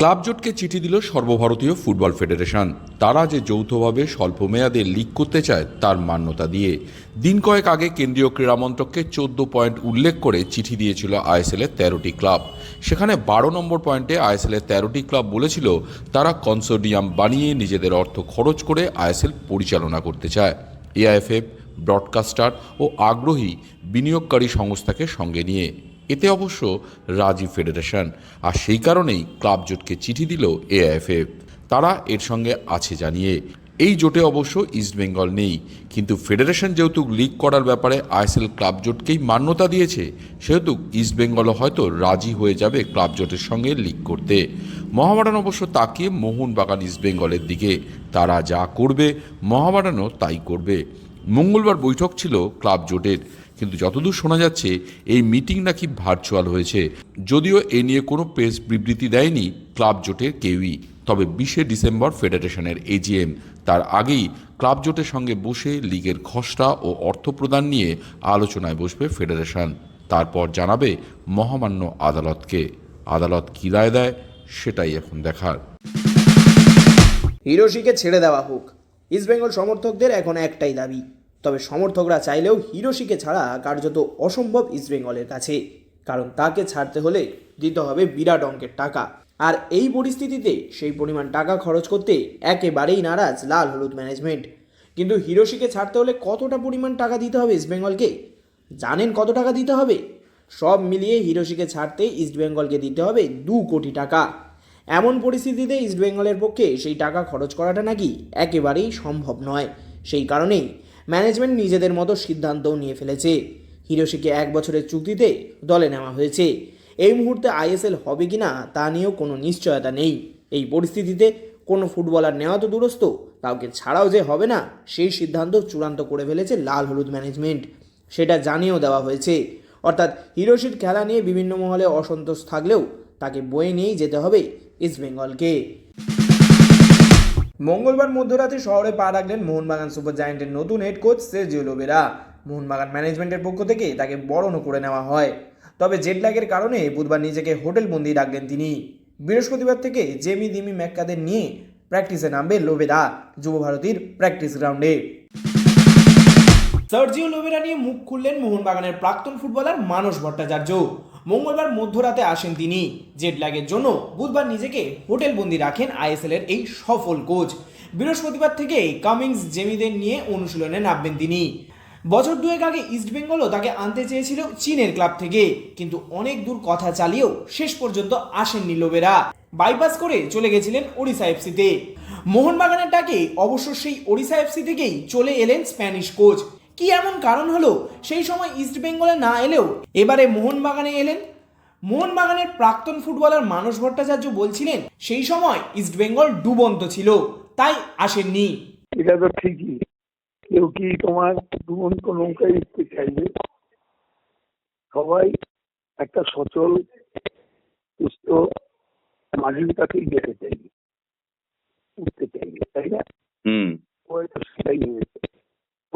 Club জোটকে চিঠি দিল সর্বভারতীয় ফুটবল ফেডারেশন। তারা যে যৌথভাবে স্বল্প মেয়াদে লিগ করতে চায়, তার মান্যতা দিয়ে। দিন কয়েক আগে কেন্দ্রীয় ক্রীড়ামন্ত্রককে চোদ্দ পয়েন্ট উল্লেখ করে চিঠি দিয়েছিল আইএসএল এর তেরোটি ক্লাব। সেখানে বারো নম্বর পয়েন্টে আইএসএল এর তেরোটি ক্লাব বলেছিল, তারা কনসোডিয়াম বানিয়ে নিজেদের অর্থ খরচ করে আইএসএল পরিচালনা করতে চায়। এআইএফএফ ব্রডকাস্টার ও আগ্রহী বিনিয়োগকারী সংস্থাকে সঙ্গে নিয়ে। এতে অবশ্য রাজি ফেডারেশন। আর সেই কারণেই ক্লাব জোটকে চিঠি দিল এআইএফএফ তারা এর সঙ্গে আছে জানিয়ে। এই জোটে অবশ্য ইস্টবেঙ্গল নেই। কিন্তু ফেডারেশন যেহেতু লিগ করার ব্যাপারে আইএসএল ক্লাব জোটকেই মান্যতা দিয়েছে, সেহেতু ইস্টবেঙ্গলও হয়তো রাজি হয়ে যাবে ক্লাব জোটের সঙ্গে লিগ করতে। মহামারান অবশ্য তাকিয়ে মোহনবাগান ইস্টবেঙ্গলের দিকে। তারা যা করবে মহামারানও তাই করবে। মঙ্গলবার বৈঠক ছিল ক্লাব জোটের। কিন্তু যতদূর শোনা যাচ্ছে, এই মিটিং নাকি ভার্চুয়াল হয়েছে। যদিও এ নিয়ে কোনো প্রেস বিবৃতি দেয়নি, ক্লাব জোটের কেউই। তবে বিশে ডিসেম্বর ফেডারেশনের এজিএম তার আগেই ক্লাব জোটের সঙ্গে বসে লিগের খসড়া ও অর্থ প্রদান নিয়ে আলোচনায় বসবে ফেডারেশন। তারপর জানাবে মহামান্য আদালতকে। আদালত কী রায় দেয়, সেটাই এখন দেখার। হিরোশিকে ছেড়ে দেওয়া হোক। ইস্টবেঙ্গল সমর্থকদের এখন একটাই দাবি তবে সমর্থকরা চাইলেও হিরোশিকে ছাড়া কার্যত অসম্ভব ইস্টবেঙ্গলের কাছে, কারণ তাকে ছাড়তে হলে দিতে হবে বিরাট অঙ্কের টাকা। আর এই পরিস্থিতিতে সেই পরিমাণ টাকা খরচ করতে একেবারেই নারাজ লাল হলুদ ম্যানেজমেন্ট। কিন্তু হিরোশিকে ছাড়তে হলে কতটা পরিমাণ টাকা দিতে হবে ইস্টবেঙ্গলকে জানেন কত টাকা দিতে হবে? সব মিলিয়ে হিরোশিকে ছাড়তে ইস্টবেঙ্গলকে দিতে হবে দু কোটি টাকা। এমন পরিস্থিতিতে ইস্টবেঙ্গলের পক্ষে সেই টাকা খরচ করাটা নাকি একেবারেই সম্ভব নয়। সেই কারণেই ম্যানেজমেন্ট নিজেদের মতো সিদ্ধান্তও নিয়ে ফেলেছে। হিরোশিকে এক বছরের চুক্তিতে দলে নেওয়া হয়েছে। এই মুহূর্তে আইএসএল হবে কিনা তা নিয়েও কোনো নিশ্চয়তা নেই। এই পরিস্থিতিতে কোনো ফুটবলার নেওয়া তো দূরস্থ কাউকে ছাড়াও যে হবে না, সেই সিদ্ধান্ত চূড়ান্ত করে ফেলেছে লাল হলুদ ম্যানেজমেন্ট। সেটা জানিয়েও দেওয়া হয়েছে। অর্থাৎ হিরোশির খেলা নিয়ে বিভিন্ন মহলে অসন্তোষ থাকলেও তাকে বয়ে নিয়েই যেতে হবে ইস্টবেঙ্গলকে। মঙ্গলবার মধ্যরাতে শহরে পা রাখলেন মোহনবাগান সুপার জায়েন্টের নতুন head coach Sergio Lobera. Mohun Bagan ম্যানেজমেন্টের পক্ষ থেকে তাকে বরণও করে নেওয়া হয়। তবে জেট জেটল্যাগের কারণে বুধবার নিজেকে হোটেল বন্দি রাখলেন তিনি। বৃহস্পতিবার থেকে জেমি দিমি ম্যাক্কাদের নিয়ে প্র্যাকটিসে নামবে লোবেরা, যুব ভারতীর প্র্যাকটিস গ্রাউন্ডে সার্জিও লোবেরা নিয়ে মুখ খুললেন মোহনবাগানের প্রাক্তন ফুটবলার মানস ভট্টাচার্য। মঙ্গলবার মধ্যরাতে আসেন তিনি। জেড ল্যাগের জন্য বুধবার নিজেকে হোটেল বন্দি রাখেন আইএসএল এর এই সফল কোচ বৃহস্পতিবার থেকে কামিংস জেমিদের নিয়ে অনুশীলনে নামবেন তিনি। বছর দুয়েক আগে ইস্টবেঙ্গলও তাকে আনতে চেয়েছিল চীনের ক্লাব থেকে। কিন্তু অনেক দূর কথা চালিয়েও শেষ পর্যন্ত আসেননি লোবেরা বাইপাস করে চলে গেছিলেন ওড়িশা এফসিতে মোহনবাগানের ডাকে অবশ্য সেই ওড়িশা এফসি থেকেই চলে এলেন স্প্যানিশ কোচ কি এমন কারণ হলো? সেই সময় ইস্ট বেঙ্গলে না এলেও এবারে মোহনবাগানে এলেন। মোহনবাগানের প্রাক্তন ফুটবলার মানস ভট্টাচার্য বলছিলেন সেই সময় ইস্ট বেঙ্গল ডুবন্ত ছিল তাই আসেননি। এটা তো ঠিকই। কেউ কি তোমার ডুবন্ত নৌকায় উঠতে চাইবে? সবাই একটা সচল সুস্থ মাঝির কাছেই যেতে চাইবে উঠতে চাইবে তাই না? হুম। সেটাই হয়েছে।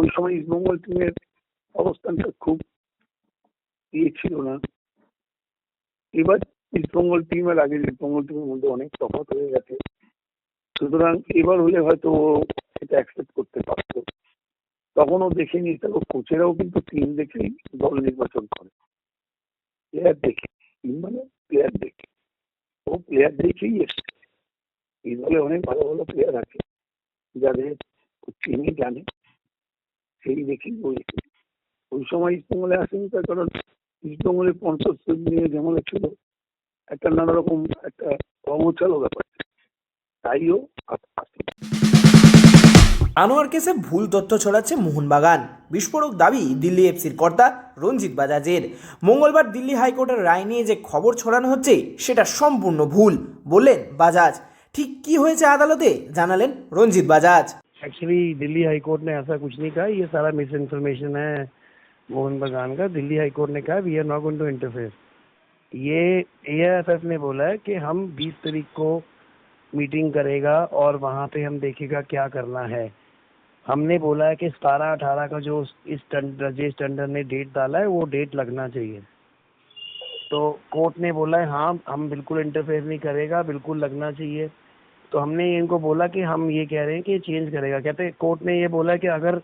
ওই সময় ইস্টবেঙ্গল টিমের অবস্থানটা খুব ইয়ে ছিল না। এবার ইস্টবেঙ্গল টিম আর আগের ইস্টবেঙ্গল টিমের মধ্যে অনেক তফাৎ হয়ে গেছে, সুতরাং এবার হলে হয়তো ও সেটা অ্যাকসেপ্ট করতে পারতো। তখনও দেখেনি তারপর কোচেরাও কিন্তু টিম দেখেই দল নির্বাচন করে। প্লেয়ার দেখে টিম মানে প্লেয়ার দেখে। ও প্লেয়ার দেখেই এসছে। এই দলে অনেক ভালো ভালো প্লেয়ার আছে, যাদের চিনি জানে। সেই ও এসেছে ওই সময় ইস্টবেঙ্গলে আসেনি, তার কারণ ইস্টবেঙ্গলের স্পন্সরশিপ নিয়ে যেমন ছিল একটা নানা রকম একটা অগোছালো ব্যাপার। তাইও আসে আনোয়ার কেসে ভুল তথ্য ছড়াচ্ছে মোহনবাগান। বিস্ফোরক দাবি দিল্লি এফসির কর্তা রঞ্জিত বাজাজের। মঙ্গলবার দিল্লি হাইকোর্টের রায় নিয়ে যে খবর ছড়ানো হচ্ছে, সেটা সম্পূর্ণ ভুল, বললেন বাজাজ। ঠিক কি হয়েছে আদালতে, জানালেন Ranjit Bajaj. Actually Delhi high court ने ऐसा कुछ नहीं कहा। ये सारा मिस इन्फॉर्मेशन है मोहन बगान का। दिल्ली हाई कोर्ट ने कहा we are not going to interfere ये एएफएफ ने बोला है कि हम 20 तारीख को मीटिंग करेगा और वहाँ पे हम देखेगा क्या करना है। हमने बोला है कि सतारह अठारह का जो इस राजेश टंडन ने डेट डाला है, वो डेट लगना चाहिए। तो कोर्ट ने बोला है हाँ हम बिल्कुल इंटरफेयर नहीं करेगा, बिल्कुल लगना चाहिए। तो हमने इनको बोला कि हम ये कह रहे हैं कि चेंज करेगा। कहते हैं कोर्ट ने ये बोला कि अगर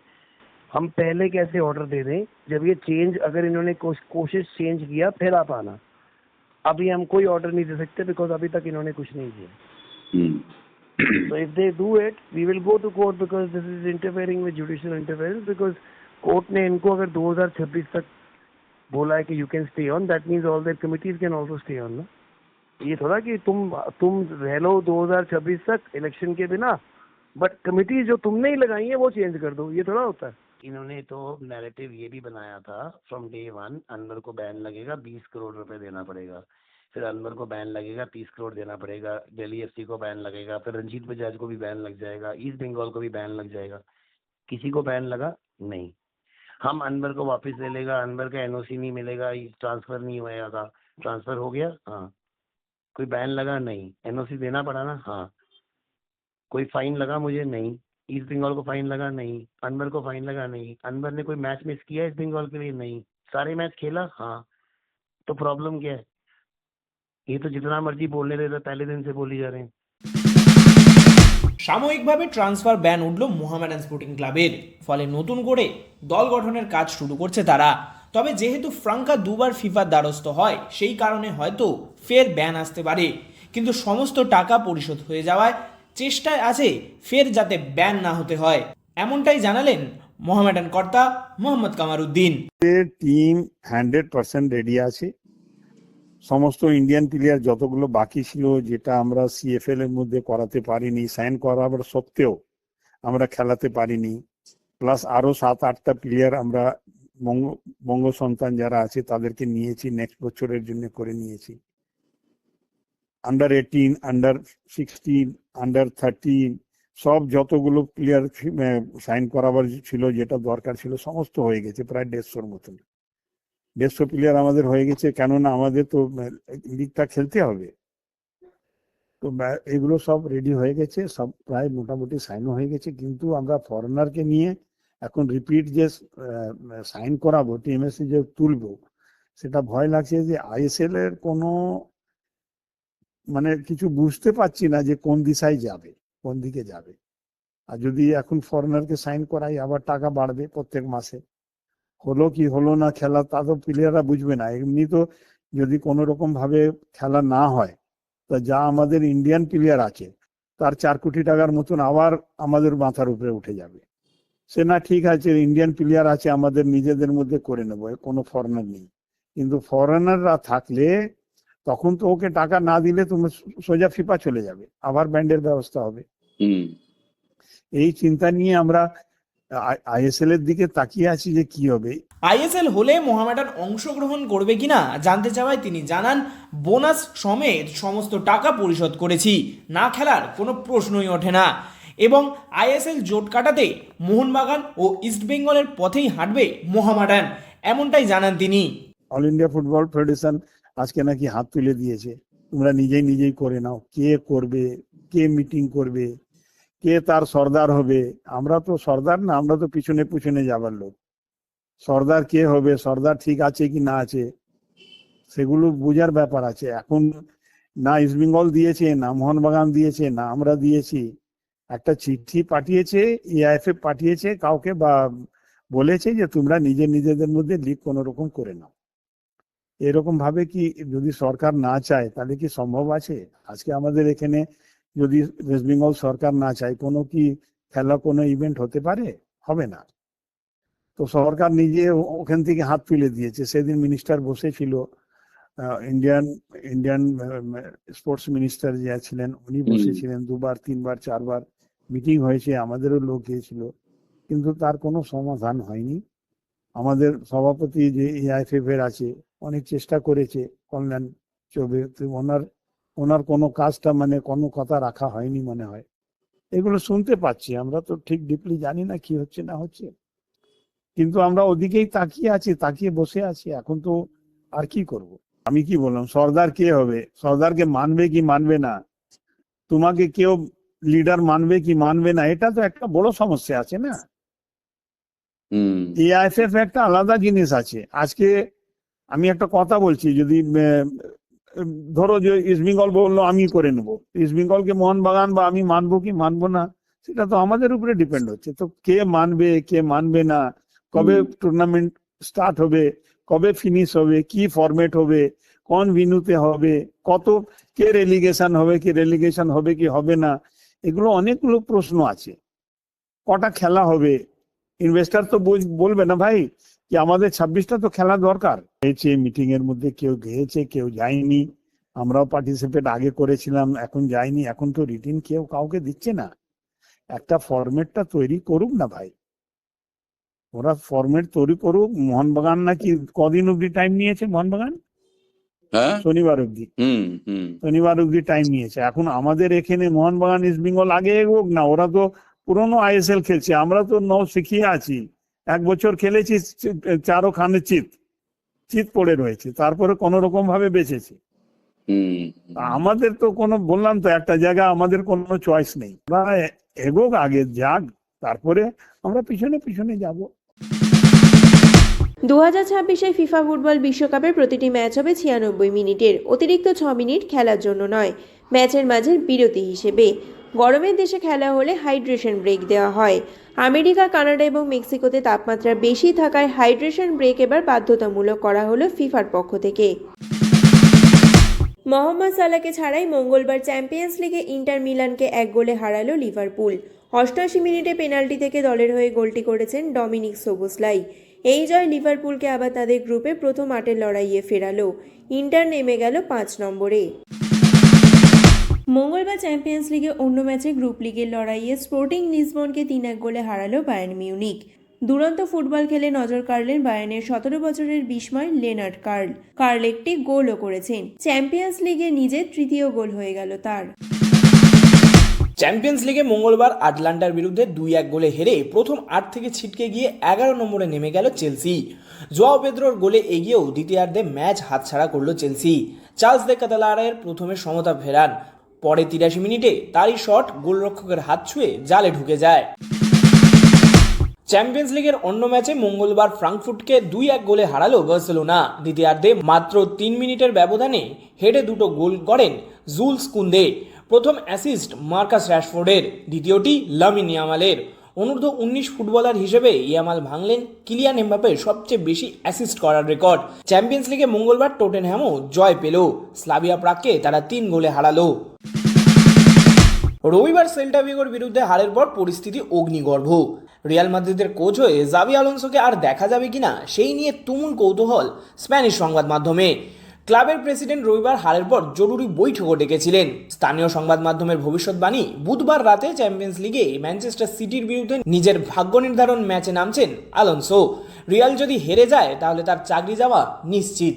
हम पहले कैसे ऑर्डर दे दें जब ये चेंज अगर इन्होंने कोश, कोशिश चेंज किया फिर आप आना। अभी हम कोई ऑर्डर नहीं दे सकते बिकॉज़ अभी तक इन्होंने कुछ नहीं किया। so if they do it we will go to court because this is interfering with judicial interference because court ने इनको अगर 2026 तक बोला है कि you can stay on that means all their committees can also stay on ना। ये थोड़ा कि तुम तुम रह लो 2026 तक इलेक्शन के बिना बट कमिटी जो तुमने ही लगाई है, वो चेंज कर दो। ये थोड़ा होता है। इन्होंने तो नैरेटिव ये भी बनाया था फ्रॉम डे वन अनवर को बैन लगेगा 20 करोड़ रुपए देना पड़ेगा। फिर अनवर को बैन लगेगा 30 करोड़ देना पड़ेगा। दिल्ली एफसी को बैन लगेगा, फिर रंजीत बजाज को भी बैन लग जाएगा ईस्ट बंगाल को भी बैन लग जाएगा। किसी को बैन लगा? नहीं। हम अनवर को वापस ले लेगा, अनवर का एनओसी नहीं मिलेगा ट्रांसफ़र नहीं होएगा था। ट्रांसफ़र हो गया? हाँ। कोई बैन लगा नहीं एनओसी देना पड़ा ना हाँ कोई फाइन लगा मुझे नहीं ईस्ट बंगाल को फाइन लगा नहीं अनवर को फाइन लगा नहीं अनवर ने कोई मैच मिस किया ईस्ट बंगाल के लिए नहीं सारे मैच खेला हाँ तो प्रॉब्लम क्या है ये तो जितना मर्जी बोलने देता पहले दिन से बोली जा रहे हैं সাময়িকভাবে ট্রান্সফার ব্যান উঠল মোহামেডান স্পোর্টিং ক্লাবের ফলে নতুন করে দল গঠনের কাজ শুরু করছে তারা তবে যেহেতু ফ্রাঙ্কা দুবার ফিফার দ্বারস্থ হয়, সেই কারণে হয়তো ফের ব্যান আসতে পারে। কিন্তু সমস্ত টাকা পরিশোধ হয়ে যাওয়ায় চেষ্টায় আছে ফের যাতে ব্যান না হতে হয়। এমনটাই জানালেন মোহামেডান কর্তা Mohammad Kamaruddin. Team hundred percent ready আছে। সমস্ত ইন্ডিয়ান প্লেয়ার যতগুলো বাকি ছিল, যেটা আমরা সিএফএল এর মধ্যে করাতে পারিনি সাইন করাবার সত্ত্বেও আমরা খেলাতে পারিনি। প্লাস আরও সাত, আটটা প্লেয়ার আমরা বঙ্গ সন্তান যারা আছে, তাদেরকে নিয়েছি নেক্সট বছরের জন্য করে নিয়েছি। Under eighteen under sixteen under thirteen সব যতগুলো প্লেয়ার সাইন করাবার ছিল, যেটা দরকার ছিল, সমস্ত হয়ে গেছে, প্রায় দেড়শোর মতন। দেড়শো প্লেয়ার আমাদের হয়ে গেছে, কেননা আমাদের তো লিগটা খেলতে হবে। তো এগুলো সব রেডি হয়ে গেছে, সব প্রায় মোটামুটি সাইনও হয়ে গেছে, কিন্তু আমরা ফরেনারকে নিয়ে এখন রিপিট যে সাইন করাবো টিএমএসসি যে তুলবো, সেটা ভয় লাগছে যে আইএসএল এর কোনো মানে কিছু বুঝতে পারছি না যে কোন দিশায় যাবে, কোন দিকে যাবে। আর যদি এখন ফরেনারকে সাইন করাই, আবার টাকা বাড়বে প্রত্যেক মাসে। হলো কি, হলো না, খেলা তা তো প্লেয়াররা বুঝবে না। এমনি তো যদি কোনো রকম ভাবে খেলা না হয়, তা যা আমাদের ইন্ডিয়ান প্লেয়ার আছে, তার চার কোটি টাকার মতন আবার আমাদের মাথার উপরে উঠে যাবে। সে না ঠিক আছে ইন্ডিয়ান প্লেয়ার আছে আমাদের নিজেদের মধ্যে করে নেব কোনো ফরেনার নেই। কিন্তু ফরেনাররা থাকলে তখন তো ওকে টাকা না দিলে তুমি সোজা ফিফা চলে যাবে আবার ব্যান্ডের ব্যবস্থা হবে। এই চিন্তা নিয়ে আমরা আইএসএল এর দিকে তাকিয়ে আছি যে কি হবে। আইএসএল হলে মোহামেডান অংশগ্রহণ করবে কিনা জানতে চাওয়ায় তিনি জানান বোনাস সমেত সমস্ত টাকা পরিশোধ করেছি না খেলার কোনো প্রশ্নই ওঠে না। এবং আইএসএল জোট কাটাতে মোহনবাগান ও ইস্টবেঙ্গলের পথেই হাঁটবে মোহামেডান, এমনটাই জানান তিনি। অল ইন্ডিয়া ফুটবল ফেডারেশন আজকে নাকি হাত তুলে দিয়েছে। তোমরা নিজেই নিজেই করে নাও, কে করবে, কে মিটিং করবে, কে তার সর্দার হবে। আমরা তো সর্দার না, আমরা তো পিছনে পিছনে যাবার লোক। সর্দার কে হবে, সর্দার ঠিক আছে কি না আছে, সেগুলো বোঝার ব্যাপার আছে। এখন না ইস্টবেঙ্গল দিয়েছে, না মোহনবাগান দিয়েছে, না আমরা দিয়েছি। একটা চিঠি পাঠিয়েছে এআইএফএ পাঠিয়েছে কাউকে বা বলেছে যে তোমরা নিজে নিজেদের মধ্যে লিগ কোনো রকম করে নাও। এরকম ভাবে কি যদি সরকার না চায় তাহলে কি সম্ভব আছে? আজকে আমাদের এখানে যদি ওয়েস্ট বেঙ্গল সরকার না চায়, কোনো কি খেলা, কোনো ইভেন্ট হতে পারে? হবে না। তো সরকার নিজে ওখান থেকে হাত তুলে দিয়েছে। সেদিন মিনিস্টার বসেছিল। ইন্ডিয়ান ইন্ডিয়ান স্পোর্টস মিনিস্টার যে ছিলেন উনি বসেছিলেন দুবার তিনবার চারবার। মিটিং হয়েছে আমাদেরও লোক গিয়েছিল। কিন্তু তার কোনো সমাধান হয়নি। আমাদের সভাপতি যে এআইএফএফ এর আছে অনেক চেষ্টা করেছে কল্যাণ চৌবে ওনার ওনার কোনো কাজটা মানে কোনো কথা রাখা হয়নি মনে হয়। এগুলো শুনতে পাচ্ছি আমরা তো ঠিক ডিপলি জানি না কি হচ্ছে না হচ্ছে। কিন্তু আমরা ওদিকেই তাকিয়ে আছি তাকিয়ে বসে আছি। এখন তো আর কি করব? আমি কি বললাম সর্দার কে হবে? সর্দারকে মানবে কি মানবে না? তোমাকে কেউ লিডার মানবে কি মানবে না? এটা তো একটা বড় সমস্যা আছে না? এআইএফএফ একটা আলাদা জিনিস আছে। আজকে আমি একটা কথা বলছি যদি ধরো যে ইস্ট বেঙ্গল বলল আমি করে নেব। ইস্ট বেঙ্গলকে মোহনবাগান বা আমি মানবো কি মানবো না সেটা তো আমাদের উপরে ডিপেন্ড হচ্ছে। তো কে মানবে কে মানবে না? কবে টুর্নামেন্ট স্টার্ট হবে? কবে ফিনিশ হবে, কি ফরম্যাট হবে, কোন ভিনুতে হবে, কত, কে রেলিগেশন হবে, কি রেলিগেশন হবে, কি হবে না, এগুলো অনেকগুলো প্রশ্ন আছে। কটা খেলা হবে? ইনভেস্টার তো বলবে না ভাই, কি আমাদের ছাব্বিশটা তো খেলা দরকার। হয়েছে মিটিং এর মধ্যে কেউ গিয়েছে, কেউ যায়নি। আমরাও পার্টিসিপেট আগে করেছিলাম, এখন যায়নি এখন তো রিটিন কেউ কাউকে দিচ্ছে না। একটা ফরম্যাটটা তৈরি করুক না ভাই। ওরা ফরম্যাট তৈরি করুক মোহনবাগান নাকি কদিন অব্দি টাইম নিয়েছে মোহনবাগান? হ্যাঁ। শনিবার অব্দি শনিবার অব্দি টাইম নিয়েছে। এখন আমাদের এখানে মোহনবাগান ইস্ট বেঙ্গল আগে এগোক না ওরা তো পুরনো আইএসএল খেলছে। আমরা তো নৌ শিখিয়ে আছি। এক বছর খেলেছি চারো খানে চিত। চিত পড়ে রয়েছে। তারপরে কোনো রকম ভাবে বেঁচেছি। আমাদের তো কোনো বললাম তো একটা জায়গা আমাদের কোনো চয়েস নেই। এগোক আগে যাক তারপরে আমরা পিছনে পিছনে যাব। দু হাজার ছাব্বিশে ফিফা ফুটবল বিশ্বকাপের প্রতিটি ম্যাচ হবে ছিয়ানব্বই মিনিটের। অতিরিক্ত ছ মিনিট খেলার জন্য নয়। ম্যাচের মাঝে বিরতি হিসেবে। গরমের দেশে খেলা হলে হাইড্রেশন ব্রেক দেওয়া হয়। আমেরিকা, কানাডা এবং মেক্সিকোতে তাপমাত্রা বেশি থাকায় হাইড্রেশন ব্রেক এবার বাধ্যতামূলক করা হলো ফিফার পক্ষ থেকে। মোহাম্মদ সালাকে ছাড়াই মঙ্গলবার চ্যাম্পিয়ন্স লিগে ইন্টার মিলানকে এক গোলে হারালো লিভারপুল। অষ্টআশি মিনিটে পেনাল্টি থেকে দলের হয়ে গোলটি করেছেন ডমিনিক সোবোসলাই। এই জয় লিভারপুলকে আবার তাদের গ্রুপে প্রথম আটের লড়াইয়ে ফেরালো। ইন্টার নেমে গেল পাঁচ নম্বরে। মঙ্গলবার চ্যাম্পিয়ন্স লিগে অন্য ম্যাচে গ্রুপ লিগের লড়াইয়ে স্পোর্টিং লিসবনকে তিন এক গোলে হারালো বায়ার্ন মিউনিক। দুরন্ত ফুটবল খেলে নজর কাড়লেন বায়ার্নের সতেরো বছরের বিস্ময় লেনার্ড কার্ল। কার্ল একটি গোলও করেছেন। চ্যাম্পিয়ন্স লিগে নিজের তৃতীয় গোল হয়ে গেল তার। চ্যাম্পিয়ন্স লিগে মঙ্গলবার আটলান্টার বিরুদ্ধে দুই এক গোলে হেরে প্রথম আট থেকে ছিটকে গিয়ে এগারো নম্বরে নেমে গেল চেলসি। জোয়াও পেদ্রোর গোলে এগিয়েও দ্বিতীয়ার্ধে ম্যাচ হাতছাড়া করল চেলসি। চার্লস দে কাতালারের প্রথমে সমতা ফেরান। পরে তিরাশি মিনিটে তারই শট গোলরক্ষকের হাত ছুঁয়ে জালে ঢুকে যায়। চ্যাম্পিয়ন্স লিগের অন্য ম্যাচে মঙ্গলবার ফ্রাঙ্কফুটকে দুই এক গোলে হারালো বার্সেলোনা। দ্বিতীয়ার্ধে মাত্র তিন মিনিটের ব্যবধানে হেডে দুটো গোল করেন জুলস কুন্দে। প্রথম অ্যাসিস্ট মার্কাস র্যাশফোর্ডের, দ্বিতীয়টি লামিন ইয়ামালের। অনূর্ধ্ব উনিশ ফুটবলার হিসেবে ইয়ামাল ভাঙলেন কিলিয়ান এমবাপের সবচেয়ে বেশি অ্যাসিস্ট করার রেকর্ড। চ্যাম্পিয়ন্স লিগে মঙ্গলবার টোটেনহ্যামও জয় পেল। স্লাভিয়া প্রাককে তারা তিন গোলে হারালো। রবিবার সেল্টা ভিগোর বিরুদ্ধে হারের পর পরিস্থিতি অগ্নিগর্ভ। রিয়াল মাদ্রিদের কোচ হয়ে জাবি আলোনসোকে আর দেখা যাবে কিনা, সেই নিয়ে তুমুল কৌতূহল স্প্যানিশ সংবাদ মাধ্যমে ক্লাবের প্রেসিডেন্ট রবিবার হারের পর জরুরি বৈঠকও ডেকেছিলেন। স্থানীয় সংবাদ মাধ্যমের ভবিষ্যৎবাণী, বুধবার রাতে চ্যাম্পিয়ন্স লিগে ম্যানচেস্টার সিটির বিরুদ্ধে নিজের ভাগ্য নির্ধারণ ম্যাচে নামছেন আলোনসো। রিয়াল যদি হেরে যায়, তাহলে তার চাকরি যাওয়া নিশ্চিত।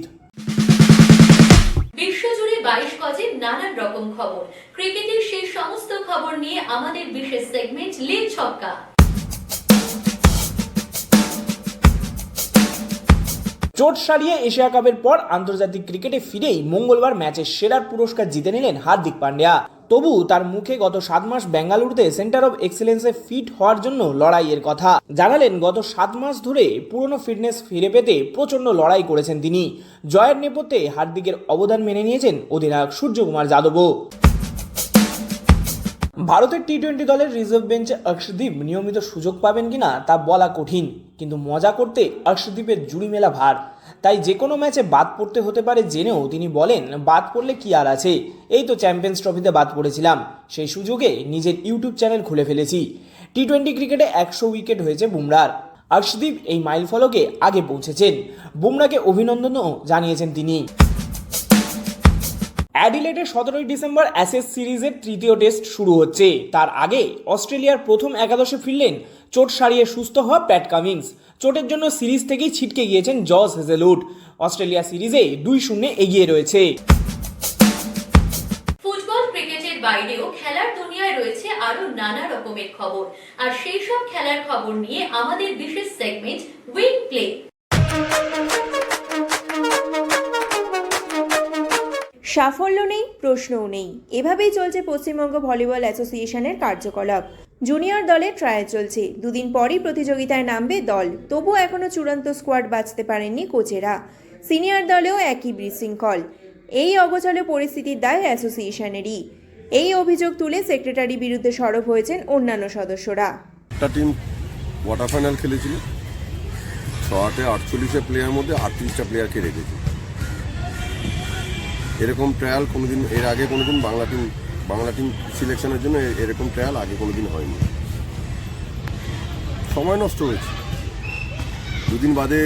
বাইশ নানান রকম খবর। ক্রিকেটের সেই সমস্ত খবর নিয়ে আমাদের বিশেষ সেগমেন্ট লিগ ছক্কা। চোট সারিয়ে এশিয়া কাপের পর আন্তর্জাতিক ক্রিকেটে ফিরেই মঙ্গলবার ম্যাচের সেরার পুরস্কার জিতে নিলেন হার্দিক পান্ডিয়া। তবু তার মুখে গত সাত মাস বেঙ্গালুরুতে সেন্টার অফ এক্সেলেন্সে ফিট হওয়ার জন্য লড়াইয়ের কথা। জানালেন, গত সাত মাস ধরে পুরনো ফিটনেস ফিরে পেতে প্রচণ্ড লড়াই করেছেন তিনি। জয়ের নেপথ্যে হার্দিকের অবদান মেনে নিয়েছেন অধিনায়ক সূর্যকুমার যাদবও। ভারতের টি টোয়েন্টি দলের রিজার্ভ বেঞ্চে অর্শদীপ নিয়মিত সুযোগ পাবেন কিনা তা বলা কঠিন, কিন্তু মজা করতে অর্শদীপের জুড়ি মেলা ভার। তাই যে কোনো ম্যাচে বাদ পড়তে হতে পারে জেনেও তিনি বলেন, বাদ পড়লে কি আর আছে? এই তো চ্যাম্পিয়ন্স ট্রফিতে বাদ পড়েছিলাম। সেই সুযোগে নিজের ইউটিউব চ্যানেল খুলে ফেলেছি। টি টোয়েন্টি ক্রিকেটে একশো উইকেট হয়েছে বুমরার। অর্শদীপ এই মাইল ফলকে আগে পৌঁছেছেন। বুমরাকে অভিনন্দনও জানিয়েছেন তিনি। অ্যাডিলেটে সতেরোই ডিসেম্বর অ্যাসেস সিরিজের তৃতীয় টেস্ট শুরু হচ্ছে। তার আগে অস্ট্রেলিয়ার প্রথম একাদশে ফিরলেন, চোট সারিয়ে সুস্থ হওয়া প্যাট কামিংস। চোটের জন্য সিরিজ থেকেই ছিটকে গিয়েছেন জস হেজেলউড। অস্ট্রেলিয়া সিরিজে দুই শূন্যে এগিয়ে রয়েছে। বাইরেও খেলার দুনিয়ায় রয়েছে আরও নানা রকমের খবর। আর সেই সব খেলার খবর নিয়ে আমাদের বিশেষ সেগমেন্ট উইং প্লে সাফল্য নেই, প্রশ্নও নেই। এভাবেই চলছে পশ্চিমবঙ্গ ভলিবল অ্যাসোসিয়েশনের কার্যকলাপ। জুনিয়র দলের ট্রায়াল চলছে। দুদিন পরই প্রতিযোগিতায় নামবে দল। তবু এখনও চূড়ান্ত স্কোয়াড বাঁচতে পারেননি কোচেরা। সিনিয়র দলেও একই বিশৃঙ্খল। এই অগোছালো পরিস্থিতির দায় অ্যাসোসিয়েশনেরই। এই অভিযোগ তুলে সেক্রেটারি বিরুদ্ধে সরব হয়েছেন অন্যান্য সদস্যরা। টিম ফাইনাল খেলেছিল। ছয়াটে আটচল্লিশটা প্লেয়ার মধ্যে আটত্রিশটা প্লেয়ারকে রেখেছে। এরকম ট্রায়াল কোনোদিন, এর আগে কোনোদিন বাংলা টিম বাংলা টিম সিলেকশনের জন্য এরকম ট্রায়াল আগে কোনোদিন হয়নি। সময় নষ্ট হয়েছে। দুদিন বাদে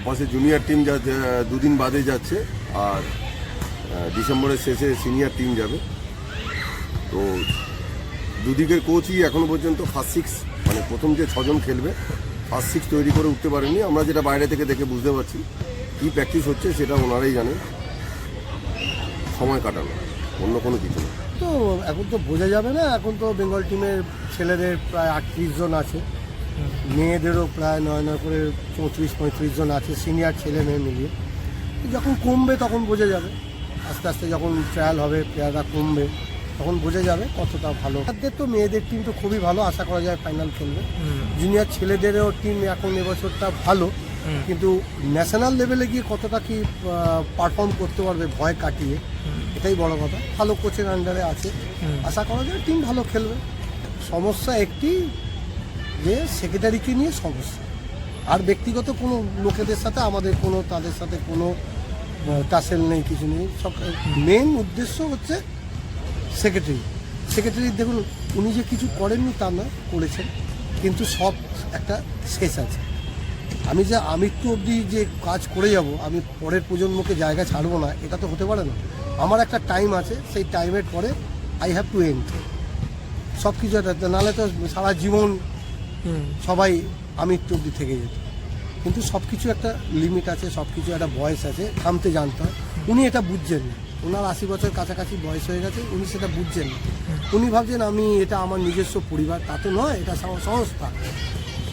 ওপাশে জুনিয়র টিম যা দুদিন বাদে যাচ্ছে আর ডিসেম্বরের শেষে সিনিয়র টিম যাবে। তো দুদিকের কোচই এখনও পর্যন্ত ফার্স্ট সিক্স মানে প্রথম যে ছজন খেলবে ফার্স্ট সিক্স তৈরি করে উঠতে পারেনি আমরা যেটা বাইরে থেকে দেখে বুঝতে পারছি, কী প্র্যাকটিস হচ্ছে সেটা ওনারাই জানেন। সময় কাটানো অন্য কোনো কিছু না। তো এখন তো বোঝা যাবে না এখন তো বেঙ্গল টিমের ছেলেদের প্রায় আটত্রিশ জন আছে। মেয়েদেরও প্রায় নয় নয় করে চৌত্রিশ পঁয়ত্রিশ জন আছে সিনিয়র ছেলে মেয়ে মিলিয়ে। যখন কমবে তখন বোঝা যাবে। আস্তে আস্তে যখন ট্রায়াল হবে প্লেয়াররা কমবে তখন বোঝা যাবে কতটা ভালো। তাদের তো মেয়েদের টিম তো খুবই ভালো আশা করা যায় ফাইনাল খেলবে। জুনিয়র ছেলেদেরও টিম এখন এবছরটা ভালো। কিন্তু ন্যাশনাল লেভেলে গিয়ে কতটা কি পারফর্ম করতে পারবে ভয় কাটিয়ে এটাই বড় কথা। ভালো কোচের আন্ডারে আছে। আশা করা যায় টিম ভালো খেলবে। সমস্যা একটি যে সেক্রেটারিকে নিয়ে সমস্যা। আর ব্যক্তিগত কোনো লোকেদের সাথে আমাদের কোনো তাদের সাথে কোনো টাসেল নেই কিছু নেই। সব মেন উদ্দেশ্য হচ্ছে সেক্রেটারি সেক্রেটারি দেখুন উনি যে কিছু করেননি তা না করেছেন। কিন্তু সব একটা শেষ আছে। আমি যে আমৃত্যু অবধি যে কাজ করে যাব আমি পরের প্রজন্মকে জায়গা ছাড়বো না এটা তো হতে পারে না। আমার একটা টাইম আছে সেই টাইমের পরে আই হ্যাভ টু এন্ড সব কিছু একটা নাহলে তো সারা জীবন সবাই আমৃত্যু অবধি থেকে যেত। কিন্তু সব কিছু একটা লিমিট আছে সব কিছু একটা বয়স আছে থামতে জানতে হয়। উনি এটা বুঝছেন না। ওনার আশি বছর কাছাকাছি বয়স হয়ে গেছে উনি সেটা বুঝছেন না। উনি ভাবছেন আমি এটা আমার নিজস্ব পরিবার তা তো নয় এটা সংস্থা।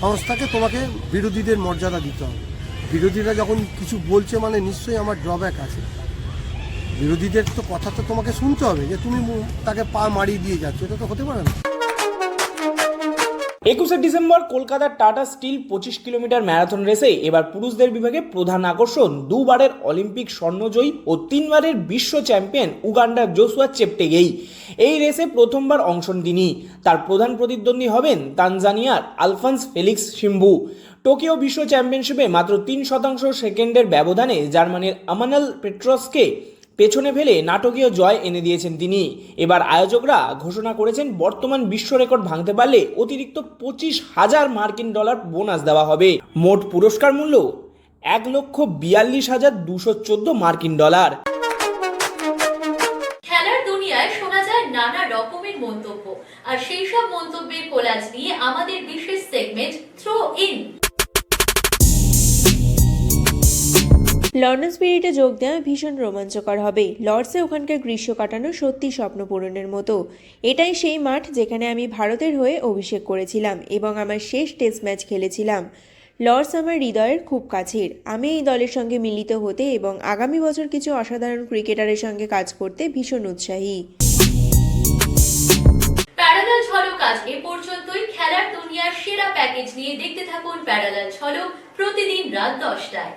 সংস্থাকে তোমাকে বিরোধীদের মর্যাদা দিতে হবে। বিরোধীরা যখন কিছু বলছে মানে নিশ্চয়ই আমার ড্রব্যাক আছে। বিরোধীদের তো কথা তো তোমাকে শুনতে হবে যে তুমি তাকে পা মারিয়ে দিয়ে যাচ্ছ, এটা তো হতে পারে না। একুশে ডিসেম্বর কলকাতার টাটা স্টিল পঁচিশ কিলোমিটার ম্যারাথন রেসে এবার পুরুষদের বিভাগে প্রধান আকর্ষণ, দুবারের অলিম্পিক স্বর্ণজয়ী ও তিনবারের বিশ্ব চ্যাম্পিয়ন উগান্ডার জোসুয়া চেপটেগেই। এই রেসে প্রথমবার অংশ তিনি তার প্রধান প্রতিদ্বন্দ্বী হবেন তানজানিয়ার আলফান্স ফেলিক্স সিম্বু টোকিও বিশ্ব চ্যাম্পিয়নশিপে মাত্র তিন শতাংশ সেকেন্ডের ব্যবধানে জার্মানির আমানাল পেট্রসকে পেছনে ফেলে নাটকীয় জয় এনে দিয়েছেন তিনি। এবার আয়োজকরা ঘোষণা করেছেন, বর্তমান বিশ্ব রেকর্ড ভাঙতে পারলে অতিরিক্ত পঁচিশ হাজার মার্কিন ডলার বোনাস দেওয়া হবে। মোট পুরস্কার মূল্য এক লক্ষ বিয়াল্লিশ হাজার দুশো চোদ্দ মার্কিন ডলার। খেলার নানা রকমের মন্তব্য। আর সেই সব মন্তব্যের কোলাজ নিয়ে আমাদের বিশেষ সেগমেন্ট থ্রো ইন লন্ডন স্পিরিটে যোগ দেওয়া ভীষণ রোমাঞ্চকর হবে। লর্ডসে ওখানকার গ্রীষ্ম কাটানো সত্যি স্বপ্ন পূরণের মতো। এটাই সেই মাঠ যেখানে আমি ভারতের হয়ে অভিষেক করেছিলাম এবং আমার শেষ টেস্ট ম্যাচ খেলেছিলাম। লর্ডস আমার হৃদয়ের খুব কাছের। আমি এই দলের সঙ্গে মিলিত হতে এবং আগামী বছর কিছু অসাধারণ ক্রিকেটারের সঙ্গে কাজ করতে ভীষণ উৎসাহী। এ পর্যন্তই। খেলার দুনিয়ার সেরা প্যাকেজ নিয়ে দেখতে থাকুন প্যারালাল ঝলক প্রতিদিন রাত দশটায়।